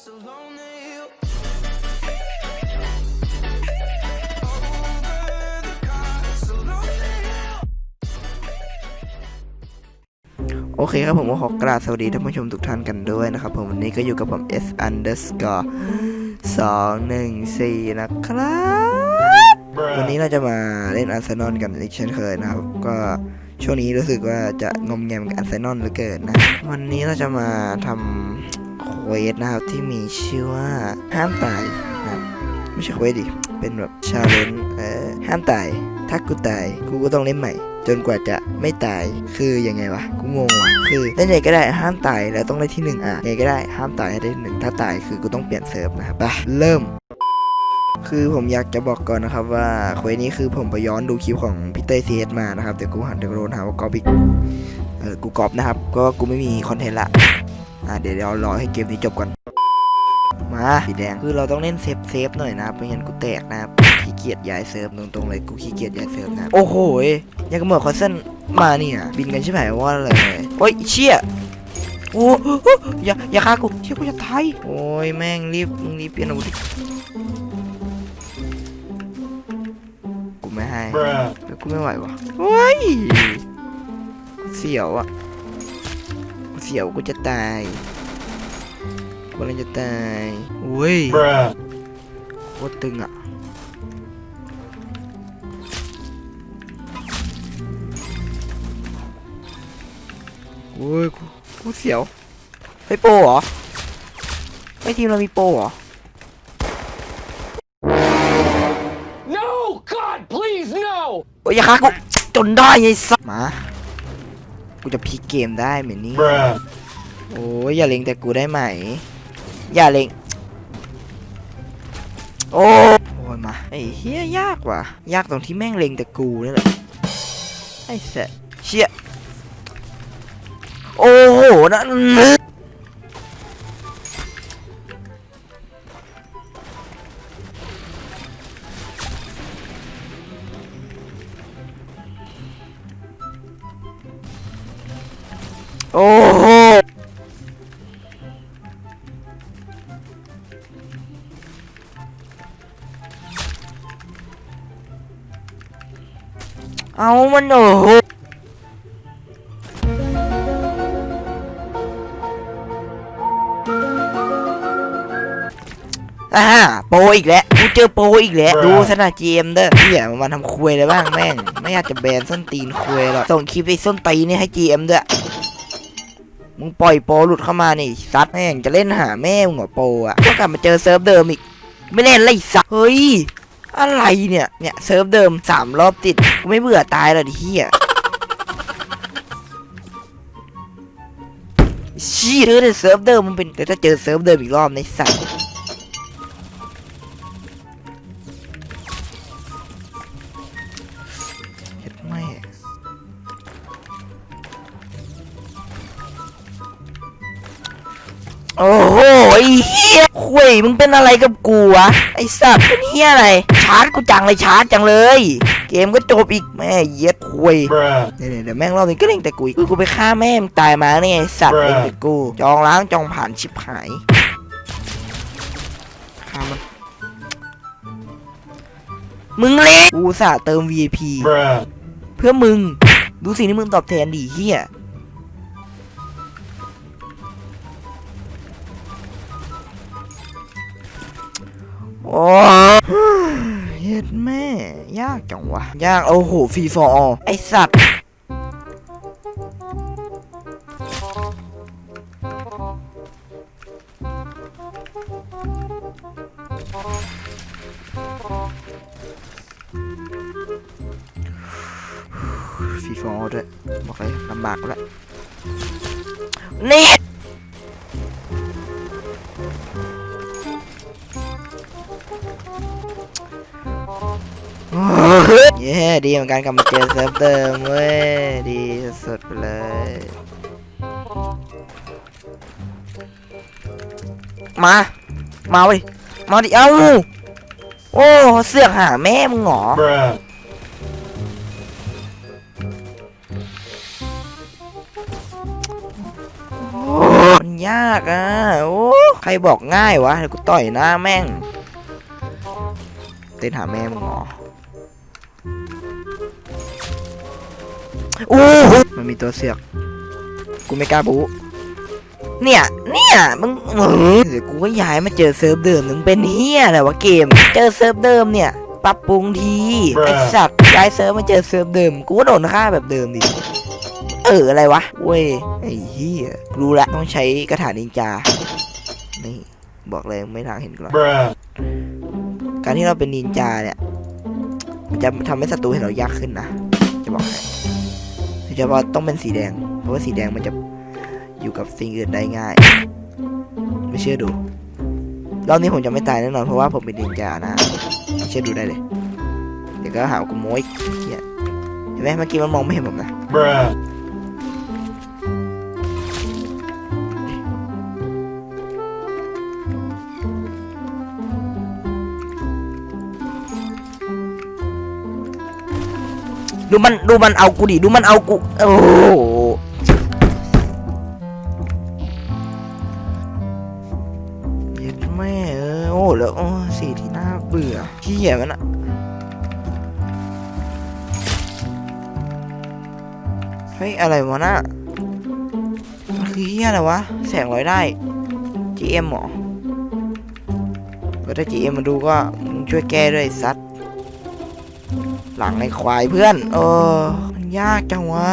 โอเคครับผมก็ขอกราบสวัสดีท่านผู้ชมทุกท่านกันด้วยนะครับผมวันนี้ก็อยู่กับผม S underscore 214นะครับ วันนี้เราจะมาเล่นอาร์เซนอลกันอีกเช่นเคยนะครับ ก็ช่วงนี้รู้สึกว่าจะงมแงมกับอาร์เซนอลเหลือเกินนะ วันนี้เราจะมาทำ เควสนะครับที่มีชื่อว่าห้ามตายนะครับไม่ใช่เควสดิเป็นแบบชาเลนจ์เอ่อห้ามตายถ้ากูตายกูก็ต้องเล่นใหม่ จนกว่าจะไม่ตายคือยังไงวะกูงงว่ะคือเล่นไงก็ได้ห้ามตายแล้วต้องได้ที่หนึ่งอะไงก็ได้ห้ามตายให้ได้ที่หนึ่งถ้าตายคือกูต้องเปลี่ยนเซิร์ฟนะครับไปเริ่มคือผมอยากจะบอกก่อนนะครับว่าเควสนี้คือผมไปย้อนดูคลิปของพี่เต้ซีเอสมานะครับแต่กูหันเดี๋ยวโดนหาว่ากอบอีกเออกูกอบนะครับ ก็กูไม่มีคอนเทนต์ละ อะเดี๋ยวเรารอให้เกมนี้จบก่อน มาสีแดงคือเราต้องเล่นเซฟเซฟหน่อยนะครับไม่งั้นกูแตกนะครับขี้เกียจย้ายเซิร์ฟตรงๆเลยกูขี้เกียจย้ายเซิร์ฟนะโอ้โหยยังกับเหมือนคอนเซนมาเนี่ยบินกันใช่ไหมว่าอะไรโอ้ยเชี่ยโอ้โหอย่าอย่าฆ่ากูเชี่ยกูจะตายโอ้ยแม่งรีบมึงรีบเปลี่ยนอาวุธกูไม่ให้ Bruh. แล้วกูไม่ไหววะเฮ้ยเสียวอะกูเสียวกูจะตายกูกำลังจะตายเว้ย Bruh. โคตรตึงอะโอ้ยกูกูเสียวเฮ้ยโปรเหรอไอทีมเรามีโปรเหรอ No! God, please, no! โอ้ยอย่าฆ่ากูจนได้ไอ้สัสมา กูจะพลิกเกมได้ไหมเนี่ย Bruh. โอ้ยอย่าเล็งแต่กูได้ไหม อย่าเล็งโอ้โอ้ยมาไอ้เฮียยากว่ะยากตรงที่แม่งเล็งแต่กูนี่แหละไอ้เสะเชี่ยโอ้โหนั่น อ้โหเอามันโอ้โหอ่าโปรอีกแล้วกูเจอโปรอีกแล้ว ดูสนาเจมเด้อเฮียมันทำคุยอะไรบ้างแม่ง ไม่อยากจะแบนส้นตีนคุยหรอก ส่งคลิปไอ้ส้นตีนนี่ให้ GM ด้วย มึงปล่อยโปรหลุดเข้ามานี่ซัดแม่งจะเล่นหาแม่มึงเหรอโปรอะก็กลับมาเจอเซิร์ฟเดิมอีก ไม่เล่นไรสักเฮ้ย อะไรเนี่ย เนี่ยเซิร์ฟเดิมสามรอบติดกูไม่เบื่อตายเลยดิเฮียชี้เจอเซิร์ฟเดิมมันเป็นแต่ถ้าเจอเซิร์ฟเดิมอีกรอบในสัตว์ โอ้โหไอ้เฮียคุยมึงเป็นอะไรกับกูวะไอ้สัตว์เป็นเฮียอะไร ชาร์จกูจังเลยชาร์จจังเลย เกมก็จบอีกแม่เฮีย็ดคุยเดี๋ยวเดี๋ยวแม่งรอบนี้ก็เล่งแต่กูอีกคือกูไปฆ่าแม่มตายมาเนี่ยไอ้สัตว์เล่งแต่กู จองล้างจองผ่านชิบหายฆ่ามันมึงเล่นกูสาเติม VIP เพื่อมึง ดูสิ่งที่มึงตอบแทนดีเฮีย โอ้เฮ็ดแม่ ยากจังวะ ยากโอ้โหฟรีฟอร์ไอสัตว์ฟีฟอร์ด้วยบอกเลยลำบากแล้วนี่ เย้ดีเหมือนกันกลับมาเจอเซิร์ฟเดิมเว้ย ดีสุดๆเลย มา มาเว้ยมาดิเอ้า โอ้เสือกหาแม่มึงเหรอ มันยากอะ โอ้ ใครบอกง่ายวะเดี๋ยวกูต่อยหน้าแม่ง เต้นหาแม่มึงเหรอ โอ้โหมันมีตัวเสือก กูไม่กล้าบูเนี่ย เนี่ย มึงเออเดี๋ยวกูก็ย้ายมาเจอเซิร์ฟเดิมมึงเป็นเฮียอะไรวะเกม เจอเซิร์ฟเดิมเนี่ย ปรับปรุงทีไอสัตว์ย้ายเซิร์ฟมาเจอเซิร์ฟเดิม กูก็โดนฆ่าแบบเดิมดิ เอออะไรวะ เว้ย ไอ้เหี้ยรู้ละต้องใช้กระถานินจา นี่ บอกเลยไม่ทางเห็นกูหรอก Bruh. การที่เราเป็นนินจาเนี่ยมันจะทำให้ศัตรูเห็นเรายากขึ้นนะ จะบอกให้โดยเฉพาะต้องเป็นสีแดง เพราะว่าสีแดงมันจะอยู่กับสิ่งอื่นได้ง่าย ไม่เชื่อดู รอบนี้ผมจะไม่ตายแน่นอนเพราะว่าผมเป็นดินจานะ เชื่อดูได้เลย เดี๋ยวก็หาว่ากูโม้ยเหี้ยเห็นไหมเมื่อกี้มันมองไม่เห็นผมนะ ดูมันดูมันเอากูดิดูมันเอากูโอ้ยแม่เออโอ้แล้วโอ้สีที่น่าเบื่อขี้เหี้ยมันอะเฮ้ยอะไรวะน่ะมันคือเหี้ยอะไรวะแสงลอยได้ GM เหรอก็ถ้า GM มาดูก็มึงช่วยแก้ด้วยไอ้สัตว์ หลังในควายเพื่อน เออ มันยากจังวะ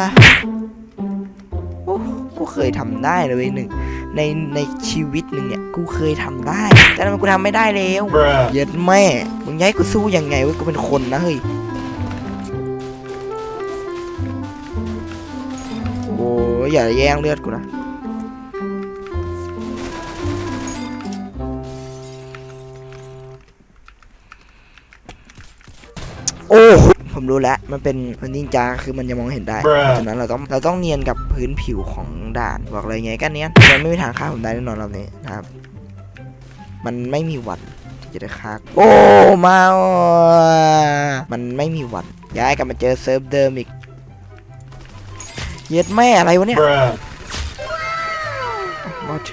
โอ้กูเคยทำได้เลยเว้ยหนึ่งในในชีวิตหนึ่งเนี่ยกูเคยทำได้ แต่ทำไมกูทำไม่ได้แล้ว Bruh. เย็ดแม่มึงย้ายกูสู้ยังไงเว้ยกูเป็นคนนะเฮ้ยโอ้ยอย่าแย่งเลือดกูนะโอ้โห ผมรู้แล้ว มันเป็นมันนินจาคือมันจะมองเห็นได้ Bruh เพราะฉะนั้นเราต้องเราต้องเนียนกับพื้นผิวของด่าน บอกเลยไงก็เนียนมันไม่มีทางฆ่าผมได้แน่นอนรอบนี้นะครับ มันไม่มีวันที่จะได้ฆ่ากูโอ้มาว่ะมันไม่มีวันย้ายกลับมาเจอเซิร์ฟเดิมอีกเย็ดแม่อะไรวะเนี่ย Bruh. มอเท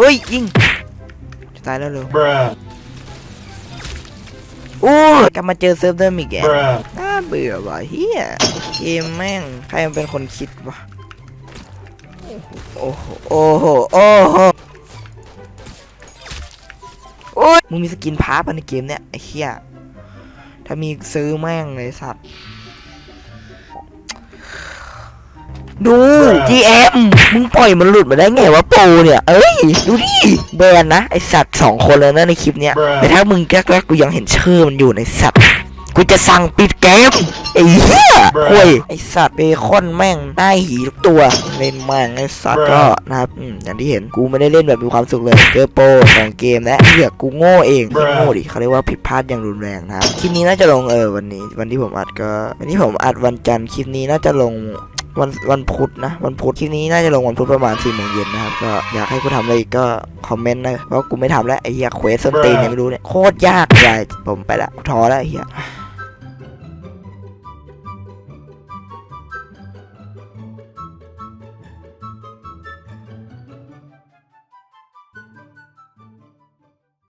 เฮ้ยยิงจะตายแล้วเร็ว Bruh. โอ้ยกลับมาเจอเซิร์ฟเดิมอีกแก Bruh. น่าเบื่อว่ะเฮียเกมแม่งใครมันเป็นคนคิดวะโอ้โหโอ้โหโอ้โหโอ้ยมึงมีสกินพาร์ปะในเกมเนี้ยไอ้เฮียถ้ามีซื้อแม่งเลยสัตว์ ดู GM มึงปล่อยมันหลุดมาได้ไงวะโปรเนี่ย เอ้ย ดูดิแบนนะ ไอสัตว์สองคนเลยนะในคลิปเนี้ย Bruh แต่ถ้ามึงแกล้ๆกูยังเห็นชื่อมันอยู่ในสัตว์กูจะสั่งปิดเกมไอ้เหี้ย Bruh โว้ยไอสัตว์เบคอนแม่งได้หีทุกตัว เล่นแม่งไอสัตว์ Bruh ก็นะครับอืมอย่างที่เห็นกูไม่ได้เล่นแบบมีความสุขเลยเจอโปรสองเกมและเหี้ยกูโง่เอง Bruh โง่ดิเขาเรียกว่าผิดพลาดอย่างรุนแรงนะครับคลิปนี้น่าจะลงเออวันนี้ วันที่ผมอัดก็ วันที่ผมอัดวันจันทร์คลิปนี้น่าจะลง วันวันพุธนะวันพุธคลิปนี้น่าจะลงวันพุธประมาณสี่โมงเย็นนะครับก็อยากให้กูทำอะไรอีกก็คอมเมนต์นะเพราะกูไม่ทำแล้วไอ้เหี้ยเควสส้นตีนเนี่ยไม่รู้เนี่ยโคตรยากเลยผมไปละท้อแล้วไอ้เหี้ย